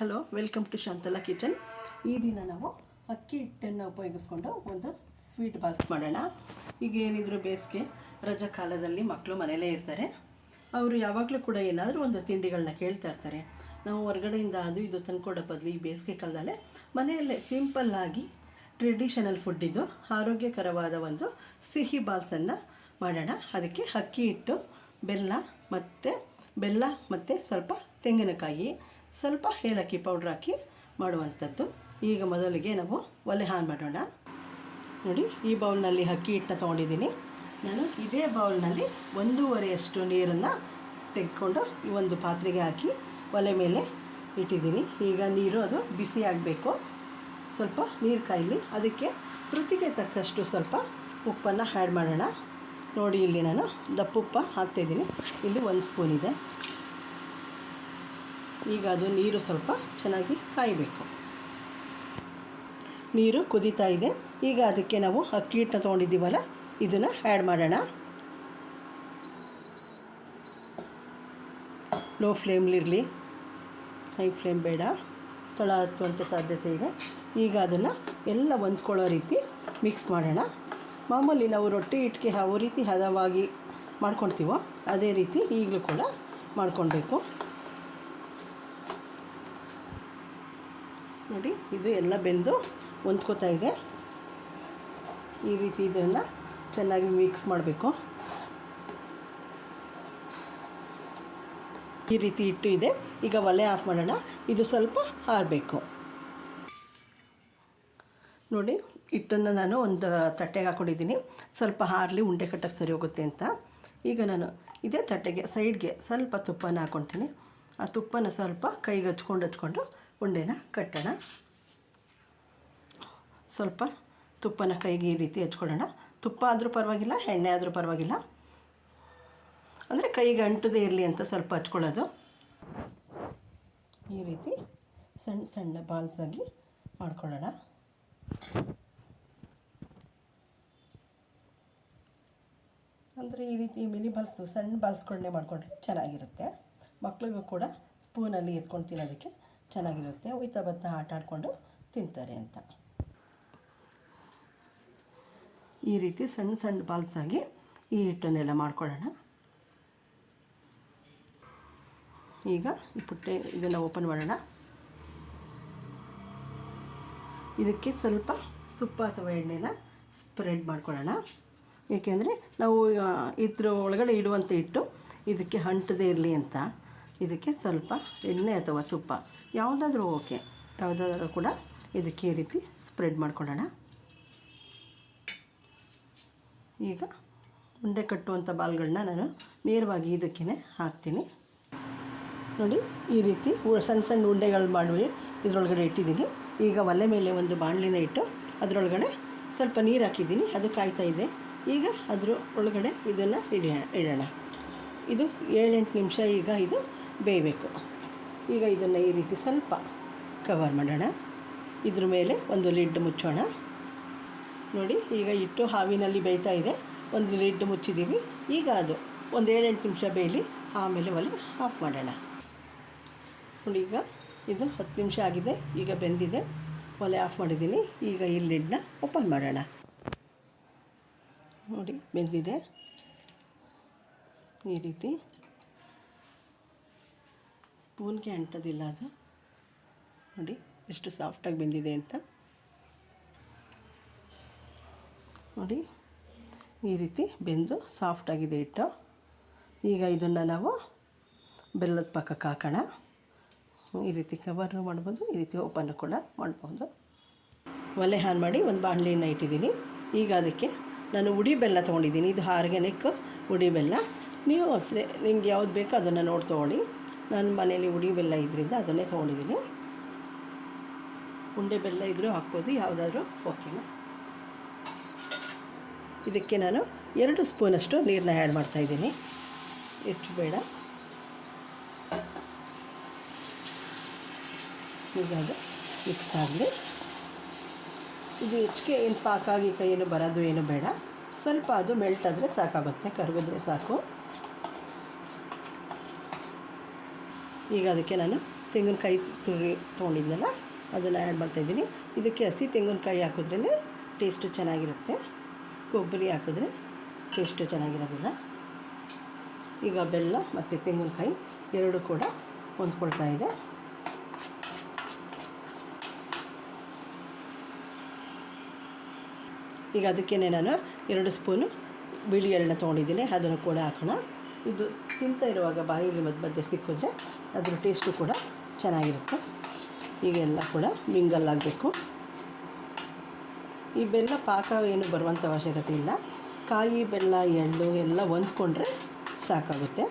Hello, welcome to Shantala kitchen. ಈ ದಿನ ನಾವು ಅಕ್ಕಿ ಹಿಟ್ಟನ್ನು ಉಪಯೋಗಿಸ್ಕೊಂಡು ಒಂದು ಸ್ವೀಟ್ ಬಾಲ್ಸ್ ಮಾಡೋಣ. ಈಗ ಏನಿದ್ರು ಬೇಸಿಗೆ, ರಜಾ ಕಾಲದಲ್ಲಿ ಮಕ್ಕಳು ಮನೆಯಲ್ಲೇ ಇರ್ತಾರೆ. ಅವರು ಯಾವಾಗಲೂ ಕೂಡ ಏನಾದರೂ ಒಂದು ತಿಂಡಿಗಳನ್ನ ಕೇಳ್ತಾ ಇರ್ತಾರೆ. ನಾವು ಹೊರಗಡೆಯಿಂದ ಅದು ಇದು ತಂದ್ಕೊಡೋ ಬದಲು ಈ ಬೇಸಿಗೆ ಕಾಲದಲ್ಲೇ ಮನೆಯಲ್ಲೇ ಸಿಂಪಲ್ಲಾಗಿ ಟ್ರೆಡಿಷನಲ್ ಫುಡ್ ಇದು, ಆರೋಗ್ಯಕರವಾದ ಒಂದು ಸಿಹಿ ಬಾಲ್ಸನ್ನು ಮಾಡೋಣ. ಅದಕ್ಕೆ ಅಕ್ಕಿ ಹಿಟ್ಟು, ಬೆಲ್ಲ ಮತ್ತು ಬೆಲ್ಲ ಮತ್ತು ಸ್ವಲ್ಪ ತೆಂಗಿನಕಾಯಿ, ಸ್ವಲ್ಪ ಏಲಕ್ಕಿ ಪೌಡ್ರ್ ಹಾಕಿ ಮಾಡುವಂಥದ್ದು. ಈಗ ಮೊದಲಿಗೆ ನಾವು ಒಲೆ ಹಾನ್ ಮಾಡೋಣ. ನೋಡಿ, ಈ ಬೌಲ್ನಲ್ಲಿ ಅಕ್ಕಿ ಹಿಟ್ಟನ್ನ ತೊಗೊಂಡಿದ್ದೀನಿ. ನಾನು ಇದೇ ಬೌಲ್ನಲ್ಲಿ ಒಂದೂವರೆಯಷ್ಟು ನೀರನ್ನು ತೆಗೆದುಕೊಂಡು ಈ ಒಂದು ಪಾತ್ರೆಗೆ ಹಾಕಿ ಒಲೆ ಮೇಲೆ ಇಟ್ಟಿದ್ದೀನಿ. ಈಗ ನೀರು ಅದು ಬಿಸಿ ಆಗಬೇಕು. ಸ್ವಲ್ಪ ನೀರು ಕಾಯಲಿ. ಅದಕ್ಕೆ ರುಚಿಗೆ ತಕ್ಕಷ್ಟು ಸ್ವಲ್ಪ ಉಪ್ಪನ್ನು ಆ್ಯಡ್ ಮಾಡೋಣ. ನೋಡಿ ಇಲ್ಲಿ ನಾನು ದಪ್ಪುಪ್ಪ ಹಾಕ್ತಾಯಿದ್ದೀನಿ. ಇಲ್ಲಿ ಒಂದು ಸ್ಪೂನ್ ಇದೆ. ಈಗ ಅದು ನೀರು ಸ್ವಲ್ಪ ಚೆನ್ನಾಗಿ ಕಾಯಬೇಕು. ನೀರು ಕುದೀತಾ ಇದೆ. ಈಗ ಅದಕ್ಕೆ ನಾವು ಅಕ್ಕಿ ಹಿಟ್ಟನ್ನ ತೊಗೊಂಡಿದ್ದೀವಲ್ಲ, ಇದನ್ನು ಆ್ಯಡ್ ಮಾಡೋಣ. ಲೋ ಫ್ಲೇಮ್ಲಿರಲಿ ಹೈ ಫ್ಲೇಮ್ ಬೇಡ. ತಳ ಹತ್ತುವಂಥ ಸಾಧ್ಯತೆ ಇದೆ. ಈಗ ಅದನ್ನು ಎಲ್ಲ ಹೊಂದ್ಕೊಳ್ಳೋ ರೀತಿ ಮಿಕ್ಸ್ ಮಾಡೋಣ. ಮಾಮೂಲಿ ನಾವು ರೊಟ್ಟಿ ಇಟ್ಕೆ ಯಾವ ರೀತಿ ಹದವಾಗಿ ಮಾಡ್ಕೊಳ್ತೀವೋ ಅದೇ ರೀತಿ ಈಗಲೂ ಕೂಡ ಮಾಡ್ಕೊಳ್ಬೇಕು. ನೋಡಿ, ಇದು ಎಲ್ಲ ಬೆಂದು ಹೊಂದ್ಕೋತಾ ಇದೆ. ಈ ರೀತಿ ಇದನ್ನು ಚೆನ್ನಾಗಿ ಮಿಕ್ಸ್ ಮಾಡಬೇಕು. ಈ ರೀತಿ ಹಿಟ್ಟು ಇದೆ. ಈಗ ಒಲೆ ಆಫ್ ಮಾಡೋಣ. ಇದು ಸ್ವಲ್ಪ ಆರಬೇಕು. ನೋಡಿ, ಹಿಟ್ಟನ್ನು ನಾನು ಒಂದು ತಟ್ಟೆಗೆ ಹಾಕೊಂಡಿದ್ದೀನಿ. ಸ್ವಲ್ಪ ಹಾರಲಿ ಉಂಡೆ ಕಟ್ಟಕ್ಕೆ ಸರಿ ಹೋಗುತ್ತೆ ಅಂತ. ಈಗ ನಾನು ಇದೇ ತಟ್ಟೆಗೆ, ಸೈಡ್ಗೆ ಸ್ವಲ್ಪ ತುಪ್ಪನ ಹಾಕ್ಕೊತೀನಿ ಆ ತುಪ್ಪನ ಸ್ವಲ್ಪ ಕೈಗೆ ಹಚ್ಕೊಂಡು ಹಚ್ಕೊಂಡು ಉಂಡೆನ ಕಟ್ಟೋಣ. ಸ್ವಲ್ಪ ತುಪ್ಪನ ಕೈಗೆ ಈ ರೀತಿ ಹಚ್ಕೊಳ್ಳೋಣ ತುಪ್ಪ ಆದರೂ ಪರವಾಗಿಲ್ಲ, ಎಣ್ಣೆ ಆದರೂ ಪರವಾಗಿಲ್ಲ. ಅಂದರೆ ಕೈಗೆ ಅಂಟದೇ ಇರಲಿ ಅಂತ ಸ್ವಲ್ಪ ಹಚ್ಕೊಳ್ಳೋದು ಈ ರೀತಿ ಸಣ್ಣ ಸಣ್ಣ ಬಾಲ್ಸಾಗಿ ಮಾಡ್ಕೊಳ್ಳೋಣ. ಅಂದರೆ ಈ ರೀತಿ ಮಿನಿ ಬಾಲ್ಸು ಸಣ್ಣ ಬಾಲ್ಸ್ಗಳನ್ನೇ ಮಾಡಿಕೊಂಡ್ರೆ ಚೆನ್ನಾಗಿರುತ್ತೆ. ಮಕ್ಕಳಿಗೂ ಕೂಡ ಸ್ಪೂನಲ್ಲಿ ಎತ್ಕೊಂಡು ತಿನ್ನೋದಕ್ಕೆ ಚೆನ್ನಾಗಿರುತ್ತೆ. ಉಯ್ತ ಬತ್ತ ಆಟ ಆಡಿಕೊಂಡು ತಿಂತಾರೆ ಅಂತ. ಈ ರೀತಿ ಸಣ್ಣ ಸಣ್ಣ ಬಾಲ್ಸಾಗಿ ಈ ಹಿಟ್ಟನ್ನೆಲ್ಲ ಮಾಡ್ಕೊಳ್ಳೋಣ. ಈಗ ಈ ಪುಟ್ಟೆ ಇದನ್ನು ಓಪನ್ ಮಾಡೋಣ. ಇದಕ್ಕೆ ಸ್ವಲ್ಪ ತುಪ್ಪ ಅಥವಾ ಎಣ್ಣೆನ ಸ್ಪ್ರೆಡ್ ಮಾಡ್ಕೊಳ್ಳೋಣ. ಏಕೆಂದರೆ ನಾವು ಇದ್ರ ಒಳಗಡೆ ಇಡುವಂಥ ಇಟ್ಟು ಇದಕ್ಕೆ ಅಂಟದೇ ಇರಲಿ ಅಂತ. ಇದಕ್ಕೆ ಸ್ವಲ್ಪ ಎಣ್ಣೆ ಅಥವಾ ತುಪ್ಪ, ಯಾವುದಾದ್ರೂ ಓಕೆ. ಯಾವುದಾದ್ರೂ ಕೂಡ ಇದಕ್ಕೆ ಈ ರೀತಿ ಸ್ಪ್ರೆಡ್ ಮಾಡ್ಕೊಳ್ಳೋಣ. ಈಗ ಉಂಡೆ ಕಟ್ಟುವಂಥ ಬಾಲ್ಗಳನ್ನ ನಾನು ನೇರವಾಗಿ ಇದಕ್ಕೇ ಹಾಕ್ತೀನಿ. ನೋಡಿ, ಈ ರೀತಿ ಸಣ್ಣ ಸಣ್ಣ ಉಂಡೆಗಳು ಮಾಡಿ ಇದರೊಳಗಡೆ ಇಟ್ಟಿದ್ದೀನಿ. ಈಗ ಒಲೆ ಮೇಲೆ ಒಂದು ಬಾಣಲಿನ ಇಟ್ಟು ಅದರೊಳಗಡೆ ಸ್ವಲ್ಪ ನೀರು ಹಾಕಿದ್ದೀನಿ, ಅದು ಕಾಯ್ತಾ ಇದೆ. ಈಗ ಅದ್ರ ಒಳಗಡೆ ಇದನ್ನು ಇಡೋಣ ಇಡೋಣ. ಇದು ಏಳೆಂಟು ನಿಮಿಷ ಈಗ ಇದು ಬೇಯಬೇಕು. ಈಗ ಇದನ್ನು ಈ ರೀತಿ ಸ್ವಲ್ಪ ಕವರ್ ಮಾಡೋಣ. ಇದ್ರ ಮೇಲೆ ಒಂದು ಲಿಡ್ ಮುಚ್ಚೋಣ. ನೋಡಿ, ಈಗ ಇಟ್ಟು ಹಾವಿನಲ್ಲಿ ಬೇಯ್ತಾ ಇದೆ. ಒಂದು ಲಿಡ್ ಮುಚ್ಚಿದ್ದೀವಿ ಈಗ ಅದು ಒಂದು ಏಳೆಂಟು ನಿಮಿಷ ಬೇಯಲಿ, ಆಮೇಲೆ ಒಲೆ ಆಫ್ ಮಾಡೋಣ. ನೋಡಿ ಈಗ ಇದು ಹತ್ತು ನಿಮಿಷ ಆಗಿದೆ, ಈಗ ಬೆಂದಿದೆ. ಒಲೆ ಆಫ್ ಮಾಡಿದ್ದೀನಿ. ಈಗ ಈ ಲಿಡ್ನ ಓಪನ್ ಮಾಡೋಣ. ನೋಡಿ, ಬೆಂದಿದೆ. ಈ ರೀತಿ. ಸ್ಪೂನ್ಗೆ ಅಂಟೋದಿಲ್ಲ ಅದು. ನೋಡಿ, ಎಷ್ಟು ಸಾಫ್ಟಾಗಿ ಬೆಂದಿದೆ ಅಂತ. ನೋಡಿ, ಈ ರೀತಿ ಬೆಂದು ಸಾಫ್ಟಾಗಿದೆ ಹಿಟ್ಟು. ಈಗ ಇದನ್ನು ನಾವು ಬೆಲ್ಲದ ಪಕ್ಕಕ್ಕೆ ಹಾಕೋಣ. ಈ ರೀತಿ ಕವರ್ ಮಾಡ್ಬೋದು, ಈ ರೀತಿ ಓಪನ್ ಕೂಡ ಮಾಡ್ಬೋದು. ಒಲೆ ಹಾನ್ ಮಾಡಿ ಒಂದು ಬಾಣಲಿನ ಇಟ್ಟಿದ್ದೀನಿ. ಈಗ ಅದಕ್ಕೆ ನಾನು ಉಡಿ ಬೆಲ್ಲ ತೊಗೊಂಡಿದ್ದೀನಿ. ಇದು ಆರ್ಗ್ಯಾನಿಕ್ ಉಡಿ ಬೆಲ್ಲ. ನೀವು ಅಷ್ಟೇ ನಿಮ್ಗೆ ಯಾವ್ದು ಬೇಕೋ ಅದನ್ನು ನೋಡಿ ತೊಗೊಳ್ಳಿ. ನನ್ನ ಮನೇಲಿ ಉಡಿ ಬೆಲ್ಲ ಇದರಿಂದ ಅದನ್ನೇ ತೊಗೊಂಡಿದ್ದೀನಿ. ಉಂಡೆ ಬೆಲ್ಲ ಇದ್ದರೂ ಹಾಕ್ಬೋದು, ಯಾವುದಾದ್ರೂ ಓಕೆನಾ? ಇದಕ್ಕೆ ನಾನು ಎರಡು ಸ್ಪೂನಷ್ಟು ನೀರನ್ನ ಆ್ಯಡ್ ಮಾಡ್ತಾಯಿದ್ದೀನಿ ಹೆಚ್ಚು ಬೇಡ ಈಗ ಅದು ಮಿಕ್ಸ್ ಆಗಲಿ. ಇದು ಹೆಚ್ಚಿಗೆ ಏನು ಪಾಕ ಪಾಕಾಗಿ ಏನು ಬರೋದು ಏನು ಬೇಡ. ಸ್ವಲ್ಪ ಅದು ಮೆಲ್ಟ್ ಆದರೆ ಸಾಕಾಗುತ್ತೆ ಕರಗಿದ್ರೆ ಸಾಕು. ಈಗ ಅದಕ್ಕೆ ನಾನು ತೆಂಗಿನಕಾಯಿ ತುರಿ ತೊಗೊಂಡಿದ್ನಲ್ಲ, ಅದನ್ನು ಆ್ಯಡ್ ಮಾಡ್ತಾಯಿದ್ದೀನಿ ಇದಕ್ಕೆ ಹಸಿ ತೆಂಗಿನಕಾಯಿ ಹಾಕಿದ್ರೇ ಟೇಸ್ಟು ಚೆನ್ನಾಗಿರುತ್ತೆ. ಕೊಬ್ಬರಿ ಹಾಕಿದ್ರೆ ಟೇಸ್ಟು ಚೆನ್ನಾಗಿರೋದಿಲ್ಲ. ಈಗ ಬೆಲ್ಲ ಮತ್ತು ತೆಂಗಿನಕಾಯಿ ಎರಡು ಕೂಡ ಹೊಂದ್ಕೊಳ್ತಾ ಇದೆ. ಈಗ ಅದಕ್ಕೇ ನಾನು ಎರಡು ಸ್ಪೂನು ಬಿಳಿ ಎಳ್ಳನ್ನ ತೊಗೊಂಡಿದ್ದೀನಿ, ಅದನ್ನು ಕೂಡ ಹಾಕೋಣ. ಇದು ತಿಂತಾ ಇರುವಾಗ ಬಾಯಲ್ಲಿ ಮಧ್ಯ ಮಧ್ಯೆ ಸಿಕ್ಕಿದ್ರೆ ಅದರ ಟೇಸ್ಟು ಕೂಡ ಚೆನ್ನಾಗಿರುತ್ತೆ. ಈಗೆಲ್ಲ ಕೂಡ ಮಿಂಗಲ್ ಆಗಬೇಕು. ಈ ಬೆಲ್ಲ ಪಾಕ ಏನು ಬರುವಂಥ ಅವಶ್ಯಕತೆ ಇಲ್ಲ. ಕಾಯಿ, ಬೆಲ್ಲ, ಎಳ್ಳು ಎಲ್ಲ ಹೊಂದ್ಕೊಂಡ್ರೆ ಸಾಕಾಗುತ್ತೆ.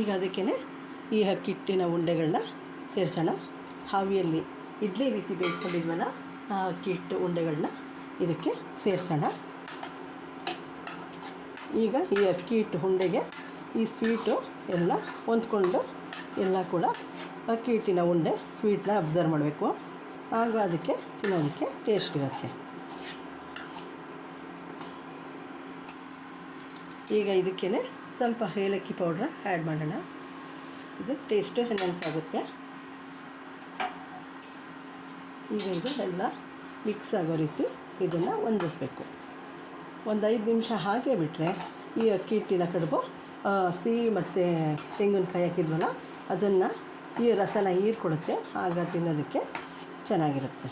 ಈಗ ಅದಕ್ಕೇ ಈ ಅಕ್ಕಿ ಹಿಟ್ಟಿನ ಉಂಡೆಗಳನ್ನ ಸೇರಿಸೋಣ. ಹಾವಿಯಲ್ಲಿ ಇಡ್ಲಿ ರೀತಿ ಬೇಯಿಸ್ಕೊಂಡಿದ್ವಲ್ಲ, ಆ ಅಕ್ಕಿ ಹಿಟ್ಟು ಉಂಡೆಗಳನ್ನ ಇದಕ್ಕೆ ಸೇರಿಸೋಣ. ಈಗ ಈ ಅಕ್ಕಿ ಹಿಟ್ಟು ಉಂಡೆಗೆ ಈ ಸ್ವೀಟು ಎಲ್ಲ ಹೊಂದ್ಕೊಂಡು ಎಲ್ಲ ಕೂಡ ಅಕ್ಕಿ ಹಿಟ್ಟಿನ ಉಂಡೆ ಸ್ವೀಟ್ನ ಅಬ್ಸರ್ವ್ ಮಾಡಬೇಕು. ಆಗ ಅದಕ್ಕೆ ತಿನ್ನೋದಕ್ಕೆ ಟೇಸ್ಟ್ ಇರುತ್ತೆ. ಈಗ ಇದಕ್ಕೇ ಸ್ವಲ್ಪ ಏಲಕ್ಕಿ ಪೌಡ್ರ್ ಆ್ಯಡ್ ಮಾಡೋಣ. ಇದು ಟೇಸ್ಟು ಎನ್ಹಾನ್ಸ್ ಆಗುತ್ತೆ. ಈಗ ಇದು ಎಲ್ಲ ಮಿಕ್ಸ್ ಆಗೋ ರೀತಿ ಇದನ್ನು ಹೊಂದಿಸ್ಬೇಕು. ಒಂದು ಐದು ನಿಮಿಷ ಹಾಗೆ ಬಿಟ್ಟರೆ ಈ ಅಕ್ಕಿ ಹಿಟ್ಟಿನ ಕಡುಬು ಸಿಹಿ ಮತ್ತು ತೆಂಗಿನಕಾಯಿ ಹಾಕಿದ್ವಲ್ಲ, ಅದನ್ನು ಈ ರಸನ ಹೀರ್ಕೊಡುತ್ತೆ ಆಗ ತಿನ್ನೋದಕ್ಕೆ ಚೆನ್ನಾಗಿರುತ್ತೆ.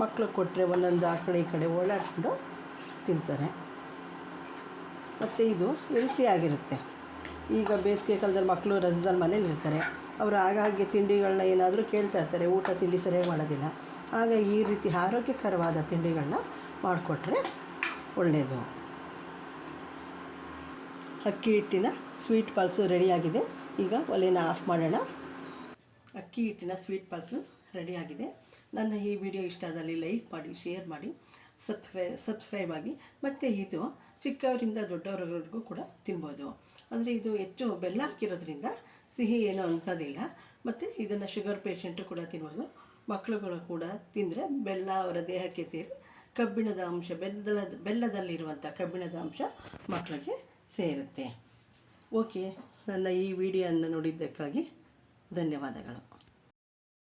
ಮಕ್ಕಳು ಕೊಟ್ಟರೆ ಒಂದೊಂದು ಆ ಕಡೆ ಈ ಕಡೆ ಓಡಾಡಿಕೊಂಡು ತಿಂತಾರೆ. ಮತ್ತು ಇದು ಹೆಲ್ತಿ ಆಗಿರುತ್ತೆ ಈಗ ಬೇಸಿಗೆ ಕಾಲದಲ್ಲಿ ಮಕ್ಕಳು ರಜದಲ್ಲಿ ಮನೇಲಿ ಇರ್ತಾರೆ. ಅವರು ಆಗಾಗ್ಗೆ ತಿಂಡಿಗಳನ್ನ ಏನಾದರೂ ಕೇಳ್ತಾ ಇರ್ತಾರೆ. ಊಟ ತಿಂಡಿ ಸರಿಯಾಗಿ ಮಾಡೋದಿಲ್ಲ. ಆಗ ಈ ರೀತಿ ಆರೋಗ್ಯಕರವಾದ ತಿಂಡಿಗಳನ್ನ ಮಾಡಿಕೊಟ್ರೆ ಒಳ್ಳೆಯದು ಅಕ್ಕಿ ಹಿಟ್ಟಿನ ಸ್ವೀಟ್ ಪಲ್ಸು ರೆಡಿಯಾಗಿದೆ. ಈಗ ಒಲೆನ ಆಫ್ ಮಾಡೋಣ. ಅಕ್ಕಿ ಹಿಟ್ಟಿನ ಸ್ವೀಟ್ ಪಲ್ಸು ರೆಡಿಯಾಗಿದೆ. ನನ್ನ ಈ ವಿಡಿಯೋ ಇಷ್ಟ ಆದಲ್ಲಿ ಲೈಕ್ ಮಾಡಿ, ಶೇರ್ ಮಾಡಿ, ಸಬ್ಸ್ಕ್ರೈ ಸಬ್ಸ್ಕ್ರೈಬ್ ಆಗಿ. ಮತ್ತು ಇದು ಚಿಕ್ಕವರಿಂದ ದೊಡ್ಡವರವರೆಗೂ ಕೂಡ ತಿನ್ಬೋದು. ಅಂದರೆ ಇದು ಹೆಚ್ಚು ಬೆಲ್ಲ ಹಾಕಿರೋದ್ರಿಂದ ಸಿಹಿ ಏನೂ ಅನಿಸೋದಿಲ್ಲ. ಮತ್ತು ಇದನ್ನು ಶುಗರ್ ಪೇಷಂಟು ಕೂಡ ತಿನ್ಬೋದು. ಮಕ್ಕಳುಗಳು ಕೂಡ ತಿಂದರೆ ಬೆಲ್ಲ ಅವರ ದೇಹಕ್ಕೆ ಸೇರಿ ಕಬ್ಬಿಣದ ಅಂಶ, ಬೆಲ್ಲದ ಬೆಲ್ಲದಲ್ಲಿರುವಂಥ ಕಬ್ಬಿಣದ ಅಂಶ ಮಕ್ಕಳಿಗೆ ಸೇರುತ್ತೆ. ಓಕೆ ನನ್ನ ಈ ವಿಡಿಯೋನ ನೋಡಿದ್ದಕ್ಕಾಗಿ ಧನ್ಯವಾದಗಳು.